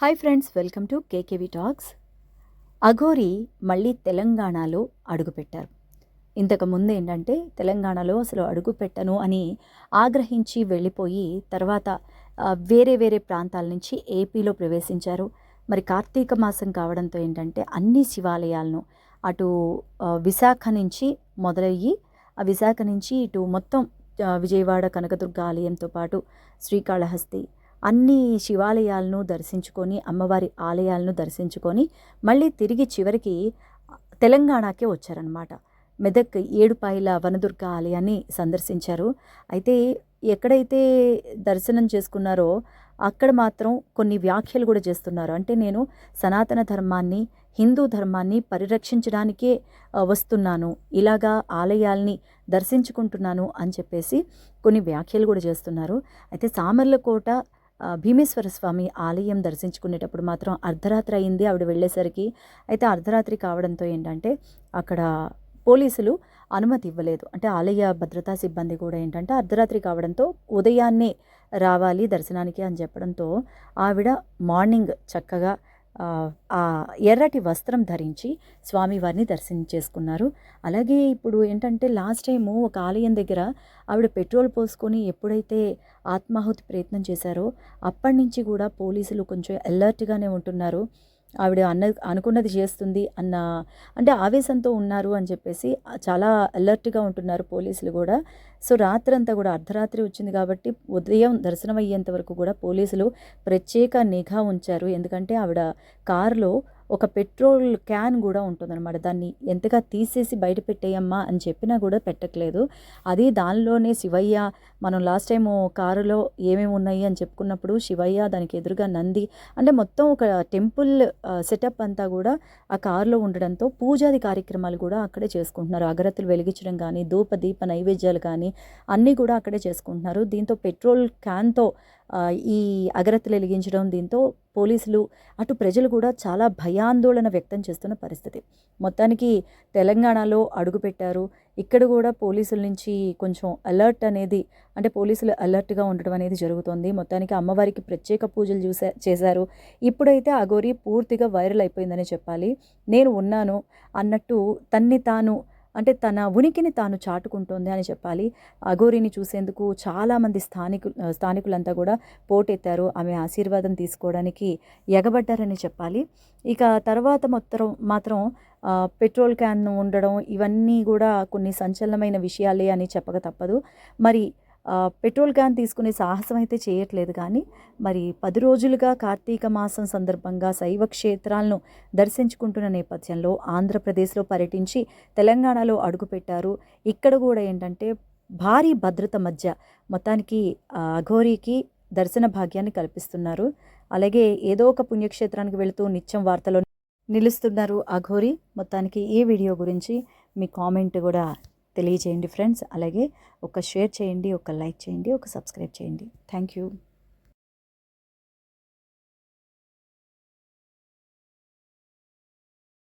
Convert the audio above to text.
Hi friends welcome to KKV talks. Aghori మళ్ళీ తెలంగాణలో అడుగుపెట్టారు ఇంతకు ముందు ఏంటంటే తెలంగాణలో అసలు అడుగుపెట్టను అని ఆగ్రహించి వెళ్ళిపోయి తర్వాత వేరే వేరే ప్రాంతాల నుంచి ఏపీలో ప్రవేశించారు. మరి కార్తీక మాసం కావడంతో ఏంటంటే అన్ని శివాలయాలను అటు విశాఖ నుంచి మొదలయ్యి ఆ విశాఖ నుంచి ఇటు మొత్తం విజయవాడ కనకదుర్గ ఆలయంతో పాటు శ్రీకాళహస్తి అన్ని శివాలయాలను దర్శించుకొని అమ్మవారి ఆలయాలను దర్శించుకొని మళ్ళీ తిరిగి చివరికి తెలంగాణకే వచ్చారనమాట మెదక్ ఏడుపాయల వనదుర్గ ఆలయాన్ని సందర్శించారు. అయితే ఎక్కడైతే దర్శనం చేసుకున్నారో అక్కడ మాత్రం కొన్ని వ్యాఖ్యలు కూడా చేస్తున్నారు. అంటే నేను సనాతన ధర్మాన్ని హిందూ ధర్మాన్ని పరిరక్షించడానికే వస్తున్నాను. ఇలాగా ఆలయాల్ని దర్శించుకుంటున్నాను అని చెప్పేసి కొన్ని వ్యాఖ్యలు కూడా చేస్తున్నారు. అయితే సామర్లకోట భీమేశ్వర స్వామి ఆలయం దర్శించుకునేటప్పుడు మాత్రం అర్ధరాత్రి అయింది ఆవిడ వెళ్ళేసరికి. అయితే అర్ధరాత్రి కావడంతో ఏంటంటే అక్కడ పోలీసులు అనుమతి ఇవ్వలేదు. అంటే ఆలయ భద్రతా సిబ్బంది కూడా ఏంటంటే అర్ధరాత్రి కావడంతో ఉదయాన్నే రావాలి దర్శనానికి అని చెప్పడంతో ఆవిడ మార్నింగ్ చక్కగా ఆ, ఎర్రటి వస్త్రం ధరించి స్వామివారిని దర్శనం చేసుకున్నారు అలాగే ఇప్పుడు ఏంటంటే లాస్ట్ టైము ఒక ఆలయం దగ్గర ఆవిడ పెట్రోల్ పోసుకొని ఎప్పుడైతే ఆత్మాహుతి ప్రయత్నం చేశారో అప్పటి నుంచి కూడా పోలీసులు కొంచెం అలర్ట్గానే ఉంటున్నారు. ఆవిడ అన్న అనుకున్నది చేస్తుంది అన్న అంటే ఆవేశంతో ఉన్నారు అని చెప్పేసి చాలా అలర్ట్గా ఉంటున్నారు పోలీసులు కూడా. సో రాత్రంతా కూడా అర్ధరాత్రి వచ్చింది కాబట్టి ఉదయం దర్శనం అయ్యేంత వరకు కూడా పోలీసులు ప్రత్యేక నిఘా ఉంచారు. ఎందుకంటే ఆవిడ కారులో ఒక పెట్రోల్ క్యాన్ కూడా ఉంటుందన్నమాట. దాన్ని ఎంతగా తీసేసి బయట పెట్టేయమ్మా అని చెప్పినా కూడా పెట్టట్లేదు. అది దానిలోనే శివయ్య మనం లాస్ట్ టైం కారులో ఏమేమి ఉన్నాయి అని చెప్పుకున్నప్పుడు శివయ్య దానికి ఎదురుగా నంది అంటే మొత్తం ఒక టెంపుల్ సెటప్ అంతా కూడా ఆ కారులో ఉండడంతో పూజాది కార్యక్రమాలు కూడా అక్కడే చేసుకుంటున్నారు. అగరత్తులు వెలిగించడం కానీ ధూప దీప నైవేద్యాలు కానీ అన్నీ కూడా అక్కడే చేసుకుంటున్నారు. దీంతో పెట్రోల్ క్యాన్తో ఈ అగరత్తులు వెలిగించడం దీంతో పోలీసులు అటు ప్రజలు కూడా చాలా భయాందోళన వ్యక్తం చేస్తున్న పరిస్థితి. మొత్తానికి తెలంగాణలో అడుగుపెట్టారు ఇక్కడ కూడా పోలీసుల నుంచి కొంచెం అలర్ట్ అనేది అంటే పోలీసులు అలర్ట్గా ఉండడం అనేది జరుగుతోంది. మొత్తానికి అమ్మవారికి ప్రత్యేక పూజలు చూసా చేశారు. ఇప్పుడైతే అఘోరి పూర్తిగా వైరల్ అయిపోయిందని చెప్పాలి. నేను ఉన్నాను అన్నట్టు తన్ని తాను అంటే తన ఉనికిని తాను చాటుకుంటోంది అని చెప్పాలి. అఘోరిని చూసేందుకు చాలామంది స్థానికు స్థానికులంతా కూడా పోటెత్తారు. ఆమె ఆశీర్వాదం తీసుకోవడానికి ఎగబడ్డారని చెప్పాలి. ఇక తర్వాత మొత్తం మాత్రం పెట్రోల్ క్యాన్ ఉండడం ఇవన్నీ కూడా కొన్ని సంచలనమైన విషయాలే అని చెప్పక తప్పదు. మరి పెట్రోల్ క్యాన్ తీసుకునే సాహసం అయితే చేయట్లేదు కానీ మరి పది రోజులుగా కార్తీక మాసం సందర్భంగా శైవ క్షేత్రాలను దర్శించుకుంటున్న నేపథ్యంలో ఆంధ్రప్రదేశ్లో పర్యటించి తెలంగాణలో అడుగుపెట్టారు ఇక్కడ కూడా ఏంటంటే భారీ భద్రత మధ్య మొత్తానికి అఘోరీకి దర్శన భాగ్యాన్ని కల్పిస్తున్నారు. అలాగే ఏదో ఒక పుణ్యక్షేత్రానికి వెళుతూ నిత్యం వార్తలో నిలుస్తున్నారు అఘోరి. మొత్తానికి ఈ వీడియో గురించి మీ కామెంట్ కూడా తెలియజేయండి ఫ్రెండ్స్. అలాగే ఒక షేర్ చేయండి ఒక లైక్ చేయండి ఒక సబ్స్క్రైబ్ చేయండి. Thank you.